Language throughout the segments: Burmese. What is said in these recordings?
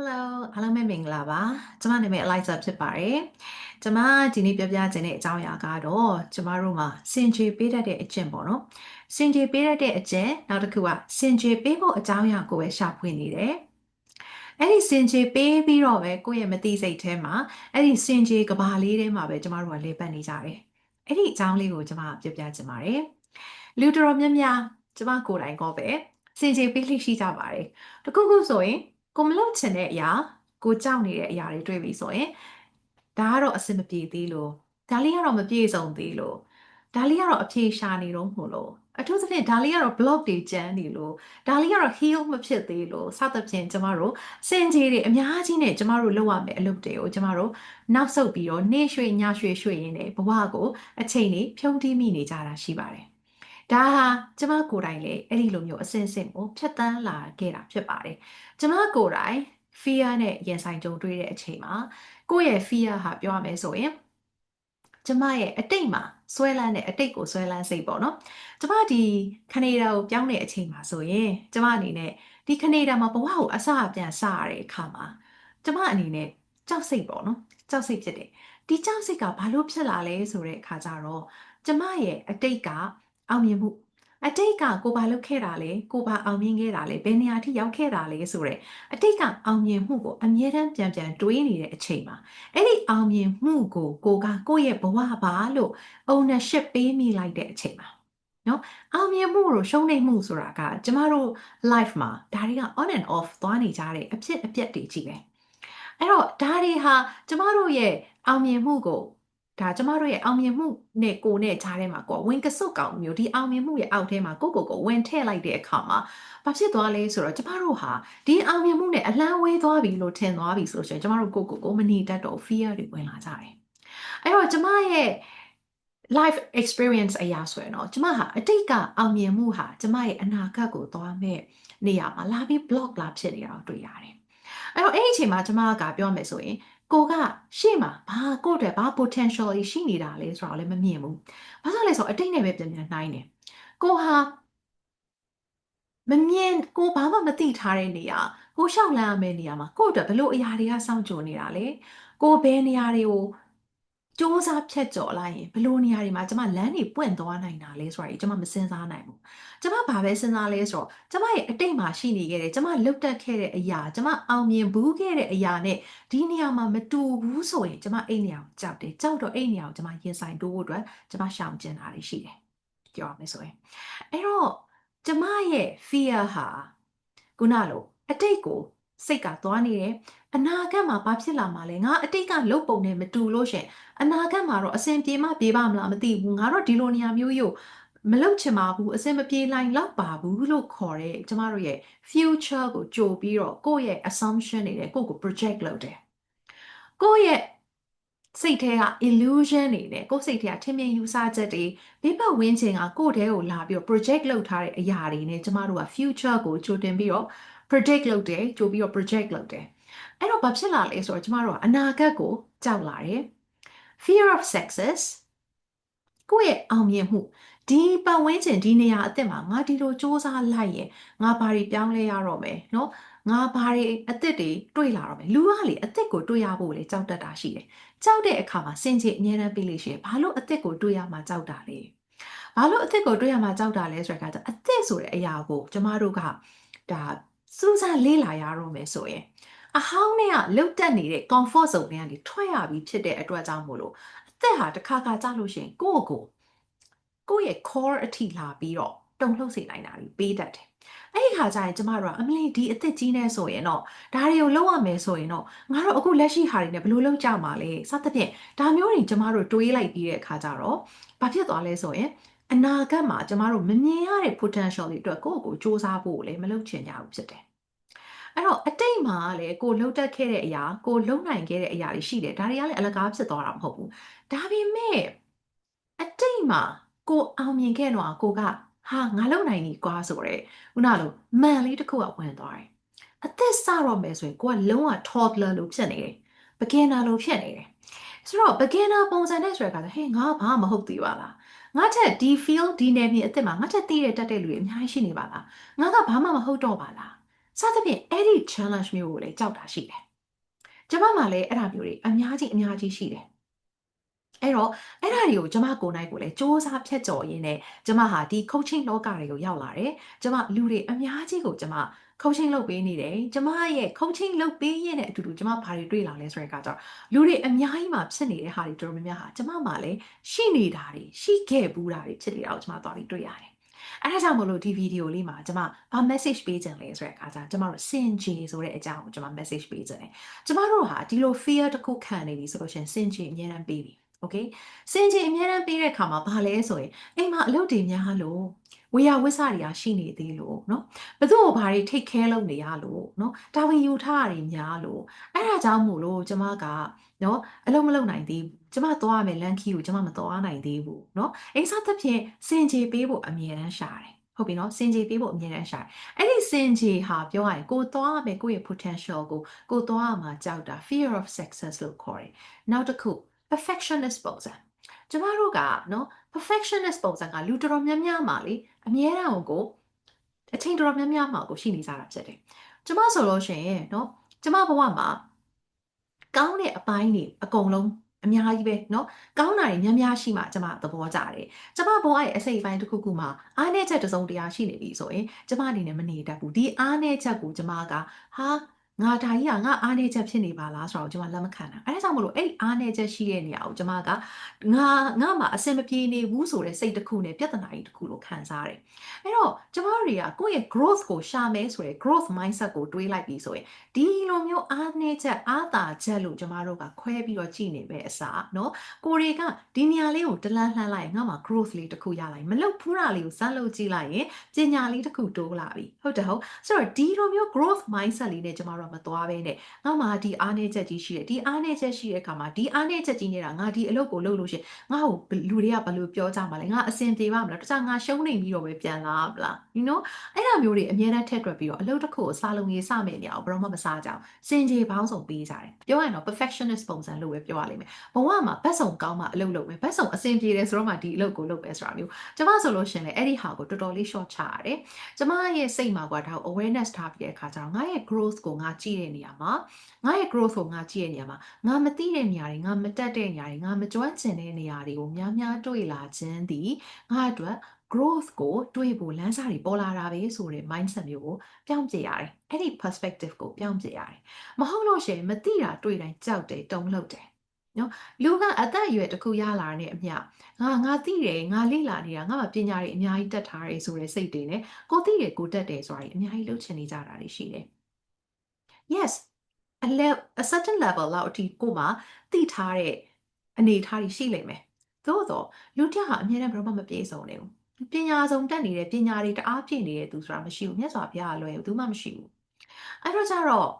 Hello အားလုံးပဲမင်္ဂလာပါကျမနာမည် Eliza ဖြစ်ပါတယ်ကျမဒီနေ့ပြောပြခြင်းတဲ့အကြောင်းအရာကတော့ကျမတို့မှာစင်ကြေပေးတတ်တဲ့အကျင့်ပေါ့နော်စင်ကြေပေးတတ်တဲ့အကျင့်နောက်တစ်ခုကစင်ကြေပေးဖို့အကြောင်းအရာကိုပဲရှာဖွေနေတယ်အဲ့ဒီစင်ကြေပေးပြီးတော့ပဲကိုယ့်ရဲ့မသိစိတ်ထဲမှာအဲ့ဒီစင်ကြေကဘာလေးထဲမှာပဲကျမတို့ကလေပတ်နေကြတယ်အဲ့ဒီအကြောင်းလေးကိုကျမပြောပြခြင်းပါတယ်လူတော်များများကျမကိုယ်တိုင်ကောပဲစင်ကြေပေးလိရှိကြပါတယ်တခုခုဆိုရင် ကိုမလုပ်ချင်တဲ့အရာကိုကြောက်နေတဲ့အရာတွေတွေ့ပြီဆိုရင်ဒါကတော့အဆင်မပြေသေးလို့ဒါလေးကတော့မပြေဆုံးသေးလို့ဒါလေးကတော့အဖြေရှာနေတော့မို့လို့အထူးသဖြင့်ဒါလေးကတော့ block တွေကျန်းနေလို့ဒါလေးကတော့ heal မဖြစ်သေးလို့စသဖြင့်ကျမတို့စင်ကြီးတွေအများကြီးနဲ့ကျမတို့လုပ်ရမယ့်အလုပ်တွေကိုကျမတို့နောက်ဆုတ်ပြီးတော့နေရွှေညရွှေရွှေရင်းနဲ့ဘဝကိုအချိန်လေးဖြုံးတီးမိနေကြတာရှိပါတယ် ဒါဟာကျမကိုယ်တိုင်လေအဲ့ဒီလိုမျိုးအစင်စင်ကိုဖြတ်တန်းလာခဲ့တာဖြစ်ပါတယ်ကျမကိုယ်တိုင် fear နဲ့ရင်ဆိုင်ကြုံတွေ့တဲ့အချိန်မှာကိုယ့်ရဲ့ fear ဟာပြောရမယ်ဆိုရင်ကျမရဲ့အတိတ်မှာဆွဲလန်းတဲ့အတိတ်ကိုဆွဲလန်းစိတ်ပေါ့နော်ကျမဒီကနေဒါကိုပြောင်းတဲ့အချိန်မှာဆိုရင်ကျမအနေနဲ့ဒီကနေဒါမှာဘဝကိုအစအပြန်စရတဲ့အခါမှာကျမအနေနဲ့ကြောက်စိတ်ပေါ့နော်ကြောက်စိတ်ဖြစ်တယ်ဒီကြောက်စိတ်ကဘာလို့ဖြစ်လာလဲဆိုတဲ့အခါကျတော့ကျမရဲ့အတိတ်က အောင်မြင်မှုအတိတ်ကကိုဘာလုပ်ခဲ့တာလဲကိုဘာအောင်မြင်ခဲ့တာလဲဘယ်နေရာထိရောက်ခဲ့တာလဲဆိုတော့အတိတ်ကအောင်မြင်မှုကိုအမြဲတမ်းပြန်ပြန်တွေးနေတဲ့အချိန်မှာအဲ့ဒီအောင်မြင်မှုကိုကိုကကိုယ့်ရဲ့ဘဝပါလို့ ownership ပေးမိလိုက်တဲ့အချိန်မှာနော်အောင်မြင်မှုတို့ရှုံးနေမှုဆိုတာကကျမတို့ life မှာဒါတွေက on and off သွားနေကြတဲ့အဖြစ်အပျက်တွေကြီးပဲအဲ့တော့ဒါတွေဟာကျမတို့ရဲ့အောင်မြင်မှုကို ဒါကျမတို့ရဲ့အောင်မြင်မှုနဲ့ကိုနဲ့ကြားထဲမှာကိုဝင်ကစုတ်ကောင်မျိုးဒီအောင်မြင်မှုရဲ့အောက်ထဲမှာကိုကိုကိုဝင်ထည့်လိုက်တဲ့အခါမှာဘာဖြစ်သွားလဲဆိုတော့ကျမတို့ဟာဒီအောင်မြင်မှုနဲ့အလန်းဝေးသွားပြီလို့ထင်သွားပြီဆိုလို့ရှိရင်ကျမတို့ကိုကိုကိုမနေတတ်တော့ fear တွေဝင်လာကြတယ်အဲ့တော့ကျမရဲ့ life experience အရာဆိုရင်တော့ကျမဟာအတိတ်ကအောင်မြင်မှုဟာကျမရဲ့အနာဂတ်ကိုသွားမဲ့နေရာမှာလာပြီး block လာဖြစ်နေတာကိုတွေ့ရတယ်အဲ့တော့အဲ့ဒီအချိန်မှာကျမကပြောမယ်ဆိုရင် ကိုကရှေ့မှာဘာကိုယ့်အတွက်ဘာ potential ရှိနေတာလဲဆိုတော့လည်းမမြင်ဘူး။ဘာလို့လဲဆိုတော့အတိတ်နဲ့ပဲပြန်ပြန်နှိုင်းတယ်။ကိုဟာမမြင်ကိုဘာမှမသိထားတဲ့နေရာကိုရှောက်လန်းရမယ့်နေရာမှာကိုယ့်အတွက်ဘလို့အရာတွေကစောင့်ကြိုနေတာလဲ။ကိုဘယ်နေရာတွေကို စ조사ဖြတ်ကျော်လိုက်ရင်ဘလို့နေရာတွေမှာကျမလမ်းတွေပွင့်သွားနိုင်တာလဲဆိုတာကြီးကျမမစင်စားနိုင်ဘူးကျမဘာပဲစဉ်းစားလဲဆိုတော့ကျမရဲ့အတိတ်မှာရှိနေခဲ့တဲ့ကျမလုတ်တက်ခဲ့တဲ့အရာကျမအောင်မြင်ဘူးခဲ့တဲ့အရာနဲ့ဒီနေရာမှာမတူဘူးဆိုရင်ကျမအိတ်နေရာကိုကြောက်တယ်ကြောက်တော့အိတ်နေရာကိုကျမရင်ဆိုင်တိုးဖို့အတွက်ကျမရှောင်ကျင်တာတွေရှိတယ်ပြောရမယ်ဆိုရင်အဲ့တော့ကျမရဲ့ fear ဟာခုနလိုအတိတ်ကို စိတ်ကသွားနေတယ်အနာဂတ်မှာဘာဖြစ်လာမှာလဲငါအတိတ်ကလုတ်ပုံနဲ့မတူလို့ရှင်အနာဂတ်မှာတော့အစဉ်ပြေမှပြေပါမလားမသိဘူးငါတော့ဒီလိုနေရာမျိုးယူမလုတ်ချင်ပါဘူးအစင်မပြေနိုင်တော့ပါဘူးလို့ခေါ်တဲ့ကျမတို့ရဲ့ future ကိုကြိုပြီးတော့ကိုယ့်ရဲ့ assumption တွေနဲ့ကိုယ့်ကို project လုပ်တယ်ကိုယ့်ရဲ့စိတ်ထဲက illusion တွေနဲ့ကိုယ့်စိတ်ထဲကထင်မြင်ယူဆချက်တွေဘေးပတ်ဝန်းကျင်ကကိုယ့်ထဲကိုလာပြီးတော့ project လုပ်ထားတဲ့အရာတွေနဲ့ကျမတို့က future ကိုကြိုတင်ပြီးတော့ predict လုပ်တယ်ကြိုပြီးတော့ project လုပ်တယ်အဲ့တော့ဘာဖြစ်လာလဲဆိုတော့ကျမတို့ကအနာဂတ်ကိုကြောက်လာတယ် fear of success ကိုယ့်ရဲ့အောင်မြင်မှုဒီပတ်ဝန်းကျင်ဒီနေရာအစ်စ်မှာငါဒီလိုစူးစမ်းလိုက်ရင်ငါဘာတွေပြောင်းလဲရတော့မယ်เนาะငါဘာတွေအစ်စ်တွေတွေ့လာတော့မယ်လူကလေအစ်စ်ကိုတွေ့ရဖို့လေကြောက်တတ်တာရှိတယ်ကြောက်တဲ့အခါမှာစင်ချေအငြင်းတန်းပြီးလို့ရှိရင်ဘာလို့အစ်စ်ကိုတွေ့ရမှာကြောက်တာလဲဘာလို့အစ်စ်ကိုတွေ့ရမှာကြောက်တာလဲဆိုတဲ့အခါကျအစ်စ်ဆိုတဲ့အရာကိုကျမတို့ကဒါ စူးစမ်းလေ့လာရတော့မယ်ဆိုရင်အဟောင်းနဲ့ကလုတ်တက်နေတဲ့ comfort zone တွေကနေထွက်ရပြီးဖြစ်တဲ့အတွက်ကြောင့်မို့လို့အသက်ဟာတစ်ခါခါကြာလို့ရှိရင်ကိုယ့်ကိုကိုယ့်ရဲ့ core အထိလာပြီးတော့တုံလှုပ်စေနိုင်တာတွေပေးတတ်တယ်။အဲ့ဒီခါကျရင်ကျမတို့ကအမလီဒီအသက်ကြီးနေဆိုရင်တော့ဒါတွေကိုလုပ်ရမယ်ဆိုရင်တော့ငါတို့အခုလက်ရှိဟာတွေနဲ့ဘယ်လိုလုပ်ကြမှာလဲစသဖြင့်ဒါမျိုးတွေကျမတို့တွေးလိုက်ပြီးတဲ့အခါကျတော့ဘာဖြစ်သွားလဲဆိုရင်အနာဂတ်မှာကျမတို့မမြင်ရတဲ့ potential တွေအတွက်ကိုယ့်ကိုစူးစမ်းဖို့လည်းမလုပ်ချင်ကြဘူးဖြစ်တယ် အဲ့တော့အတိတ်မှာလည်းကိုလှုပ်တက်ခဲ့တဲ့အရာကိုလှုပ်နိုင်ခဲ့တဲ့အရာတွေရှိတယ်ဒါတွေကလည်းအလကားဖြစ်သွားတာမဟုတ်ဘူးဒါပေမဲ့အတိတ်မှာကိုအောင်မြင်ခဲ့တော့ကိုကဟာငါလုံနိုင်ပြီကွာဆိုတော့ခုနလိုမန်လေးတစ်ခုကဝင်သွားတယ်အသက်စတော့မယ်ဆိုရင်ကိုကလုံးဝ toddler လို့ဖြစ်နေတယ် beginner လို့ဖြစ်နေတယ်ဆိုတော့ beginner ပုံစံနဲ့ဆိုရတာဟေးငါဘာမဟုတ်သေးပါလားငါထက်ဒီ field ဒီနယ်မြေအစ်စ်မှာငါထက်သိရတတ်တဲ့လူတွေအများကြီးရှိနေပါလားငါကဘာမှမဟုတ်တော့ပါလား စသဖြင့်အဲ့ဒီ challenge မျိုးကိုလည်းကြောက်တာရှိတယ်ကျမမှလည်းအဲ့ဒါမျိုးတွေအများကြီးအများကြီးရှိတယ်အဲ့တော့အဲ့ဒါတွေကိုကျမကိုယ်နိုင်ကိုလည်းစ조사ဖြတ်ကျော်ရင်းနဲ့ကျမဟာဒီ coaching လောကတွေကိုရောက်လာတယ်ကျမလူတွေအများကြီးကိုကျမ coaching လုပ်ပေးနေတယ်ကျမရဲ့ coaching လုပ်ပေးရတဲ့အတူတူကျမဘာတွေတွေ့လာလဲဆိုတဲ့အခါကျတော့လူတွေအများကြီးမှာဖြစ်နေတဲ့ဟာတွေတော်တော်များများဟာကျမမှလည်းရှိနေတာတွေရှိခဲ့ဘူးတာတွေဖြစ်နေတာကိုကျမသွားပြီးတွေ့ရတယ် အဲ့ဒါကြောင့်မလို့ဒီဗီဒီယိုလေးမှာကျွန်မဘာ message ပေးချင်လဲဆိုတဲ့အခါကျကျွန်မတို့စင်ကြေဆိုတဲ့အကြောင်းကိုကျွန်မ message ပေးချင်တယ်ကျွန်မတို့ဟာဒီလို fear တစ်ခုခံနေပြီဆိုလို့ရှိရင်စင်ကြေအများအားပေးပြီ okay စင်ကြေအများအားပေးတဲ့အခါမှာဘာလဲဆိုရင်အိမ်မှာအလုပ်တွေများလို့ဝေယဝိဆတွေကရှိနေသေးလို့เนาะဘသူ့ကိုဘာတွေ take care လုပ်နေရလို့เนาะတာဝန်ယူထားရများလို့အဲ့ဒါကြောင့်မို့လို့ကျမကเนาะအလုံးမလုံးနိုင်သေးဘူး ကျမသွားရမယ်လန်ခီကိုကျမမသွားနိုင်သေးဘူးเนาะအိမ်စားသဖြင့်စင်ကြေပေးဖို့အမြဲတမ်းရှာတယ်ဟုတ်ပြီနော်စင်ကြေပေးဖို့အမြဲတမ်းရှာတယ်အဲ့ဒီစင်ကြေဟာပြောရရင်ကိုသွားရမယ်ကိုယ့်ရဲ့ potential ကိုကိုသွားရမှာကြောက်တာ fear of success လို့ခေါ်တယ်နောက်တစ်ခု perfectionist ပုံစံကျမတို့ကနော် perfectionist ပုံစံကလူတော်တော်များများမှာလေအမြဲတမ်းကိုအချိန်တော်တော်များများမှာကိုရှိနေကြတာဖြစ်တယ်ကျမဆိုလို့ရှိရင်နော်ကျမဘဝမှာကောင်းတဲ့အပိုင်းတွေအကုန်လုံး အများကြီးပဲเนาะကောင်းတာတွေများများရှိမှကျမသဘောကျတယ်ကျမဘဝရဲ့အစိတ်အပိုင်းတစ်ခုခုမှာအားနည်းချက်တစ်စုံတရာရှိနေပြီဆိုရင်ကျမအနေနဲ့မနေတတ်ဘူးဒီအားနည်းချက်ကိုကျမကဟာ ငါဒါကြီးကငါအားနေချက်ဖြစ်နေပါလားဆိုတော့ကျွန်မလက်မခံတာအဲဒါကြောင့်မလို့အဲ့အားနေချက်ရှိတဲ့နေရာကိုကျွန်မကငါငါမှာအဆင်မပြေနေဘူးဆိုတဲ့စိတ်တစ်ခုနဲ့ပြဿနာကြီးတစ်ခုလို့ခံစားရတယ်အဲ့တော့ကျွန်မတွေကကိုယ့်ရဲ့ growth ကိုရှာမယ်ဆိုရယ် growth mindset ကိုတွေးလိုက်ပြီးဆိုရင်ဒီလိုမျိုးအားနေချက်အားသာချက်လို့ကျွန်မတို့ကခွဲပြီးတော့ကြည့်နေပဲအစားနော်ကိုတွေကဒီနေရာလေးကိုတလန်းလှမ်းလိုက်ငါမှာ growth လေးတစ်ခုရလိုက်မလုပ်ဖူးတာလေးကိုစမ်းလုပ်ကြည့်လိုက်ရင်ပညာလေးတစ်ခုတိုးလာပြီဟုတ်တယ်ဟုတ်ဆိုတော့ဒီလိုမျိုး growth mindset လေးနဲ့ကျွန်မတို့ကမသွားဘဲနဲ့ငါမှဒီအားနည်းချက်ကြီးရှိတယ်ဒီအားနည်းချက်ရှိတဲ့အခါမှာဒီအားနည်းချက်ကြီးနေတာငါဒီအလုပ်ကိုလုပ်လို့ရှိရင်ငါ့ကိုလူတွေကဘယ်လိုပြောကြမှာလဲငါအဆင်ပြေပါမလားတခြားငါရှုံးနေပြီးတော့ပဲပြန်လာမလား you know အဲ့ဒါမျိုးတွေအများနဲ့ထက်တွက်ပြီးတော့အလုပ်တစ်ခုကိုစားလုံးရေးစမယ်နေအောင်ဘယ်တော့မှမစားကြအောင်စင်ကြေပေါင်းစုံပေးကြတယ်ပြောရရင်တော့ perfectionist ပုံစံလို့ပဲပြောရလိမ့်မယ်ဘဝမှာဘတ်စုံကောင်းမှအလုပ်လုပ်မယ်ဘတ်စုံအဆင်ပြေတယ်ဆိုတော့မှဒီအလုပ်ကိုလုပ်ပဲဆိုတာမျိုးကျမဆိုလို့ရှင်လေအဲ့ဒီဟာကိုတော်တော်လေး short ချရတယ်ကျမရဲ့စိတ်မှာကဒါကို awareness ထားပြီးတဲ့အခါကျတော့ငါရဲ့ growth ကိုငါကြည့်တဲ့နေရာမှာငါရဲ့ growth ကိုငါကြည့်တဲ့နေရာမှာငါမသိတဲ့နေရာတွေငါမတက်တဲ့နေရာတွေငါမကျွမ်းကျင်တဲ့နေရာတွေကိုများများတွေ့လာခြင်းသည်ငါအတွက် growth ကိုတွေးဖို့လမ်းစာတွေပေါ်လာတာပဲဆိုတဲ့ mindset မျိုးကိုပြောင်းပြရတယ်။အဲ့ဒီ perspective ကိုပြောင်းပြရတယ်။မဟုတ်လို့ရှိရင်မသိတာတွေးတိုင်းကြောက်တယ်တုံ့လှုပ်တယ်။နော်လူကအသက်အရွယ်တစ်ခုရလာတဲ့အမျှငါငါသိတယ်ငါလေ့လာနေတာငါမှပညာတွေအများကြီးတက်ထားတယ်ဆိုတဲ့စိတ်တွေနဲ့ကိုသိတယ်ကိုတက်တယ်ဆိုတာတွေအများကြီးလှုပ်ချင်နေကြတာတွေရှိတယ်။ Yes a level a certain level လောက်အထိကိုမှသိထားတဲ့အနေအထားတွေရှိလိမ့်မယ်။သို့တော့လူတစ်ယောက်ဟာအများနဲ့ဘယ်တော့မှမပြေဆုံးနေဘူး။ပညာစုံတက်နေတဲ့ပညာတွေတအားပြည့်နေတဲ့သူဆိုတာမရှိဘူး။မြတ်စွာဘုရားအလွယ်ဘူးမှမရှိဘူး။အဲ့တော့ကြတော့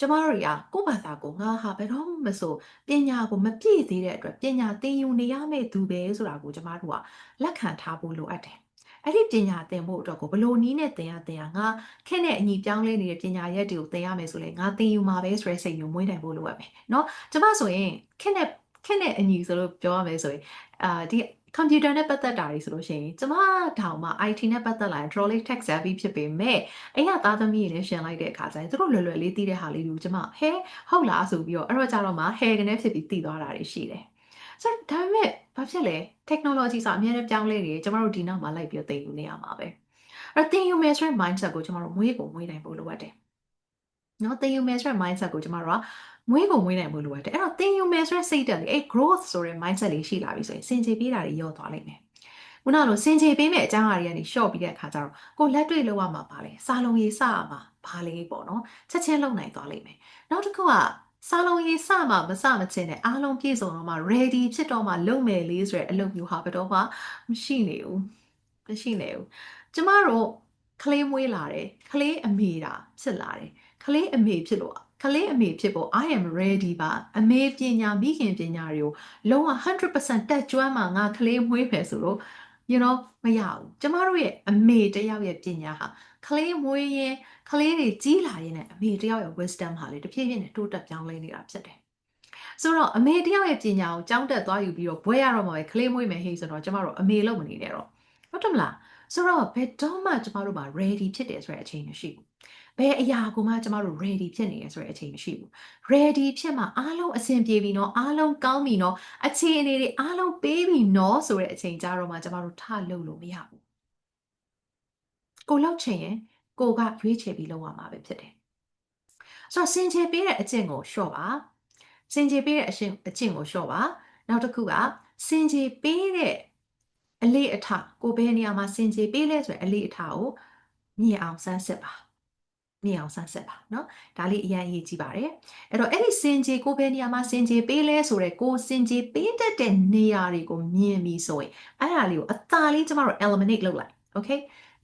ကျမတို့တွေကကိုယ့်ဘာသာကိုငါဟာဘယ်တော့မှမဆိုပညာကိုမပြည့်သေးတဲ့အတွက်ပညာသင်ယူနေရမယ့်သူပဲဆိုတာကိုကျမတို့ကလက်ခံထားဖို့လိုအပ်တယ် အဲ့ဒီပညာသင်ဖို့အတွက်ကိုဘလို့နီးနဲ့သင်ရသင်ရငါခက်နဲ့အညီပြောင်းလဲနေတဲ့ပညာရက်တွေကိုသင်ရမယ်ဆိုလေငါသင်ယူမှာပဲဆိုတဲ့စိတ်မျိုးမွေးနိုင်ဖို့လိုအပ်မယ်เนาะကျမဆိုရင်ခက်နဲ့ခက်နဲ့အညီဆိုလို့ပြောရမယ်ဆိုရင်အာဒီကွန်ပျူတာနဲ့ပတ်သက်တာတွေဆိုလို့ရှိရင်ကျမတောင်မှ IT နဲ့ပတ်သက်လာရင် trolley tech savvy ဖြစ်ပေမဲ့အိမ်ကသားသမီးတွေနဲ့ရှင်လိုက်တဲ့အခါကျရင်သူတို့လွယ်လွယ်လေးသိတဲ့ဟာလေးတွေကိုကျမဟဲဟုတ်လားဆိုပြီးတော့အဲ့တော့ကြတော့မှ hair ကနေဖြစ်ပြီးသိသွားတာတွေရှိတယ် ဆိုတော့ဒါပေမဲ့ဘာဖြစ်လဲ technology ဆိုအများနဲ့ပြောင်းလဲနေတယ်ကျမတို့ဒီနောက်မှာလိုက်ပြီးတော့သင်ယူနေရမှာပဲအဲ့တော့သင်ယူမယ်ဆိုတဲ့ mindset ကိုကျမတို့မွေးကိုမွေးနိုင်ဖို့လိုအပ်တယ်နော်သင်ယူမယ်ဆိုတဲ့ mindset ကိုကျမတို့ကမွေးကိုမွေးနိုင်ဖို့လိုအပ်တယ်အဲ့တော့သင်ယူမယ်ဆိုတဲ့စိတ်ဓာတ်လေးအဲ့ growth ဆိုတဲ့ mindset လေးရှိလာပြီဆိုရင်စင်ကြေပေးတာတွေရော့သွားလိမ့်မယ်ခုနလိုစင်ကြေပေးမဲ့အကြောင်းအရာတွေကနေ short ပြီးတဲ့အခါကျတော့ကိုလက်တွေ့လောက်ရမှာပါလေစာလုံးရေးစရမှာပါလေပေါ့နော်ချက်ချင်းလုံနိုင်သွားလိမ့်မယ်နောက်တစ်ခုက စာလုံးရေးစမှမစမချင်းနဲ့အားလုံးပြည့်စုံတော့မှ ready ဖြစ်တော့မှလုံမယ်လေးဆိုတဲ့အလုပ်မျိုးဟာဘယ်တော့မှမရှိနေဘူးမရှိနေဘူးကျမတို့ကလေးမွေးလာတယ်ကလေးအမေတာဖြစ်လာတယ်ကလေးအမေဖြစ်လို့ကလေးအမေဖြစ်ဖို့ I am ready ပါအမေပညာမိခင်ပညာတွေကိုလုံးဝ100%တက်ကြွမှငါကလေးမွေးမယ်ဆိုလို့ you know မရဘူးကျမတို့ရဲ့အမေတယောက်ရဲ့ပညာဟာကလေးမွေးရင်ကလေးတွေကြီးလာရင်လည်းအမေတယောက်ရဲ့ wisdom ဟာလေတဖြည်းဖြည်းနဲ့တိုးတက်ပြောင်းလဲနေတာဖြစ်တယ်ဆိုတော့အမေတယောက်ရဲ့ပညာကိုကြောင်းတက်သွားယူပြီးတော့ဘွဲရတော့မှာပဲကလေးမွေးမယ်ဟေးဆိုတော့ကျမတို့အမေလို့မနေနဲ့တော့ဟုတ်တယ်မလားဆိုတော့ဘယ်တော့မှကျမတို့မှာ ready ဖြစ်တယ်ဆိုတဲ့အချိန်မရှိဘူး ဘယ်အရာကိုမှကျမတို့ ready ဖြစ်နေရဆိုတဲ့အချိန်မရှိဘူး ready ဖြစ်မှအားလုံးအဆင်ပြေပြီနော်အားလုံးကောင်းပြီနော်အခြေအနေတွေအားလုံးပေးပြီနော်ဆိုတဲ့အချိန်ကြတော့မှကျမတို့ထလုပ်လို့မရဘူးကိုလောက်ချင်ရင်ကိုကရွေးချယ်ပြီးလုပ်ရမှာပဲဖြစ်တယ်ဆိုတော့စင်ချေပေးတဲ့အကျင့်ကိုလျှော့ပါစင်ချေပေးတဲ့အရှင်အကျင့်ကိုလျှော့ပါနောက်တစ်ခုကစင်ချေပေးတဲ့အလေးအထကိုဘယ်နေရာမှာစင်ချေပေးလဲဆိုရင်အလေးအထကိုမြင်အောင်စမ်းစစ်ပါ မြင်အောင်စမ်းစစ်ပါเนาะဒါလေးအရင်အရေးကြီးပါတယ်အဲ့တော့အဲ့ဒီစင်ချေကိုဘယ်နေရာမှာစင်ချေပေးလဲဆိုတော့ကိုစင်ချေပေးတတ်တဲ့နေရာတွေကိုမြင်ပြီးဆိုရင်အဲ့ဒါလေးကိုအသာလေးကျမတို့ eliminate လုပ်လိုက် okay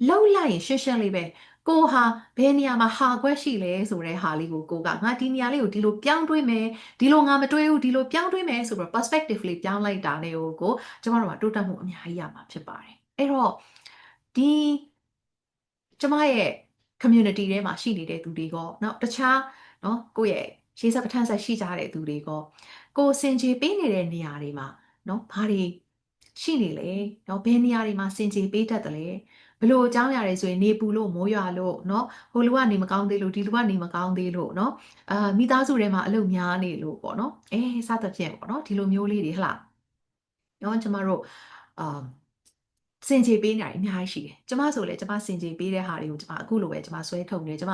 လောက်လိုက်ရင်ရှင်းရှင်းလေးပဲကိုဟာဘယ်နေရာမှာဟာခွက်ရှိလဲဆိုတဲ့ဟာလေးကိုကိုကငါဒီနေရာလေးကိုဒီလိုပြောင်းတွေးမယ်ဒီလိုငါမတွေးဘူးဒီလိုပြောင်းတွေးမယ်ဆိုတော့ perspective လေးပြောင်းလိုက်တာနဲ့ကိုကိုကျမတို့ကတိုးတက်မှုအများကြီးရမှာဖြစ်ပါတယ်အဲ့တော့ဒီကျမရဲ့ community ထဲမှာရှိနေတဲ့သူတွေကเนาะတခြားเนาะကိုယ့်ရဲ့ရေးဆက်ပဋ္ဌာန်းဆက်ရှိကြတဲ့သူတွေကကိုစင်ကြေပေးနေတဲ့နေရာတွေမှာเนาะဘာတွေရှိနေလဲเนาะဘယ်နေရာတွေမှာစင်ကြေပေးတတ်တယ်လဲဘလို့အကြောင်းအရာတွေဆိုရင်နေပူလို့မိုးရွာလို့เนาะဟိုလူကနေမကောင်းသေးလို့ဒီလူကနေမကောင်းသေးလို့เนาะအာမိသားစုထဲမှာအလုပ်များနေလို့ပေါ့เนาะအဲစသဖြင့်ပေါ့เนาะဒီလိုမျိုးလေးတွေဟလားเนาะကျမတို့အာ စင်ကြေပေးနေတယ်အများကြီးရှိတယ်ကျမဆိုလေကျမစင်ကြေပေးတဲ့ဟာတွေကိုကျမအခုလိုပဲကျမဆွဲထုတ်နေတယ်ကျမ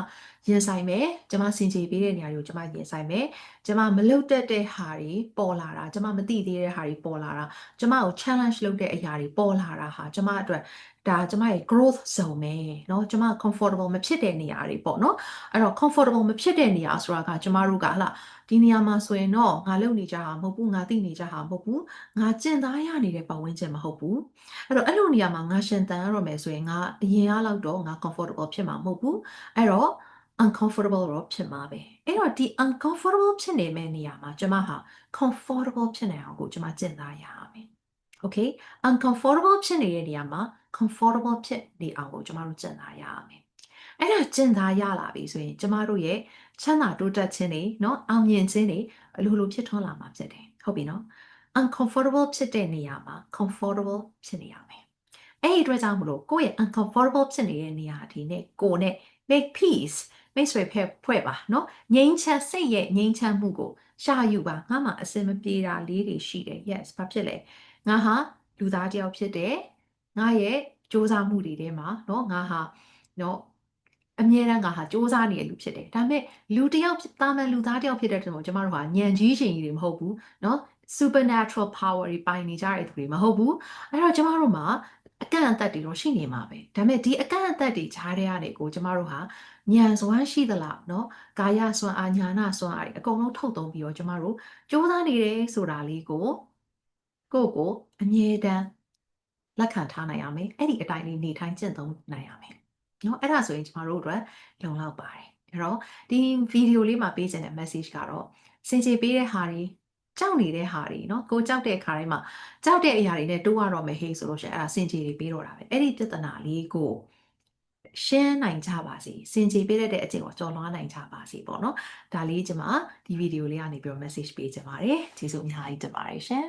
ရင်ဆိုင်မယ်ကျမစင်ကြေပေးတဲ့နေရာတွေကိုကျမရင်ဆိုင်မယ်ကျမမလုပ်တတ်တဲ့ဟာတွေပေါ်လာတာကျမမသိသေးတဲ့ဟာတွေပေါ်လာတာကျမကို challenge လုပ်တဲ့အရာတွေပေါ်လာတာဟာကျမအတွက် ဒါကျမရဲ့ growth zone ပဲเนาะကျမ comfortable မဖြစ်တဲ့နေရာတွေပေါ့เนาะအဲ့တော့ comfortable မဖြစ်တဲ့နေရာဆိုတာကကျမတို့ကဟလာဒီနေရာမှာဆိုရင်တော့ငါလုံနေကြတာမဟုတ်ဘူးငါသိနေကြတာမဟုတ်ဘူးငါကျင့်သားရနေတဲ့ပတ်ဝန်းကျင်မဟုတ်ဘူးအဲ့တော့အဲ့လိုနေရာမှာငါရှင်တန်ရတော့မယ်ဆိုရင်ငါအရင်အားလောက်တော့ငါ comfortable ဖြစ်မှာမဟုတ်ဘူးအဲ့တော့ uncomfortable တော့ဖြစ်မှာပဲအဲ့တော့ဒီ uncomfortable ဖြစ်နေမယ့်နေရာမှာကျမဟာ comfortable ဖြစ်နေအောင်ကိုကျမကျင့်သားရအောင် okay uncomfortable ဖြစ်နေတဲ့နေရာမှာ comfortable ဖြစ်နေအောင်ကိုကျမတို့ကြံ့သာရအောင်။အဲ့ဒါကြံ့သာရလာပြီဆိုရင်ကျမတို့ရဲ့ချမ်းသာတိုးတက်ခြင်းတွေနော်အောင်မြင်ခြင်းတွေအလိုလိုဖြစ်ထွန်းလာမှာဖြစ်တယ်။ဟုတ်ပြီနော်။ uncomfortable ဖြစ်တဲ့နေရာမှာ comfortable ဖြစ်နေရမယ်။အဲ့ဒီအတွက်ကြောင့်မလို့ကိုယ့်ရဲ့ uncomfortable ဖြစ်နေတဲ့နေရာဒီနဲ့ကိုယ်နဲ့ make peace မိတ်ဆွေဖက်ဖွဲ့ပါနော်ငြိမ်းချမ်းစိတ်ရဲ့ငြိမ်းချမ်းမှုကိုရှာယူပါငါမှအစင်မပြေတာလေးတွေရှိတယ် yes ဘာဖြစ်လဲငါဟာလူသားတယောက်ဖြစ်တယ် ငါရဲ့စူးစမ်းမှုတွေထဲမှာเนาะငါဟာเนาะအမြဲတမ်းကဟာစူးစမ်းနေရလူဖြစ်တယ်ဒါပေမဲ့လူတယောက်တာမန်လူသားတယောက်ဖြစ်တဲ့ကျွန်တော်တို့ဟာညံကြီးရှင်ကြီးတွေမဟုတ်ဘူးเนาะ supernatural power တွေပိုင်နေကြတဲ့သူတွေမဟုတ်ဘူးအဲ့တော့ကျမတို့မှာအကန့်အသတ်တွေတော့ရှိနေမှာပဲဒါပေမဲ့ဒီအကန့်အသတ်တွေကြားတဲ့အနေကိုကျမတို့ဟာညံစွမ်းရှိသလားเนาะကာယစွမ်းအားညာနာစွမ်းအားတွေအကုန်လုံးထုတ်သုံးပြီးတော့ကျမတို့စူးစမ်းနေတယ်ဆိုတာလေးကိုကိုကိုအမြဲတမ်း လက်ခံထားနိုင်ရမယ်အဲ့ဒီအတိုင်းလေးနေထိုင်ကျင့်သုံးနိုင်ရမယ်เนาะအဲ့ဒါဆိုရင်ကျမတို့အတွက်လုံလောက်ပါတယ်အဲ့တော့ဒီဗီဒီယိုလေးမှာပေးခြင်းတဲ့ message ကတော့စင်ကြေပေးတဲ့ဟာတွေကြောက်နေတဲ့ဟာတွေเนาะကိုကြောက်တဲ့ခါတိုင်းမှာကြောက်တဲ့အရာတွေနဲ့တိုးရတော့မယ်ဟေးဆိုလို့ရှိရင်အဲ့ဒါစင်ကြေတွေပေးတော့တာပဲအဲ့ဒီပြဿနာလေးကိုရှင်းနိုင်ကြပါစေစင်ကြေပေးတဲ့အကျင့်ကိုကြော်လွှားနိုင်ကြပါစေပေါ့နော်ဒါလေးကျွန်မဒီဗီဒီယိုလေးကနေပြီးတော့ message ပေးချင်ပါတယ်ကျေးဇူးအများကြီးတင်ပါတယ်ရှင်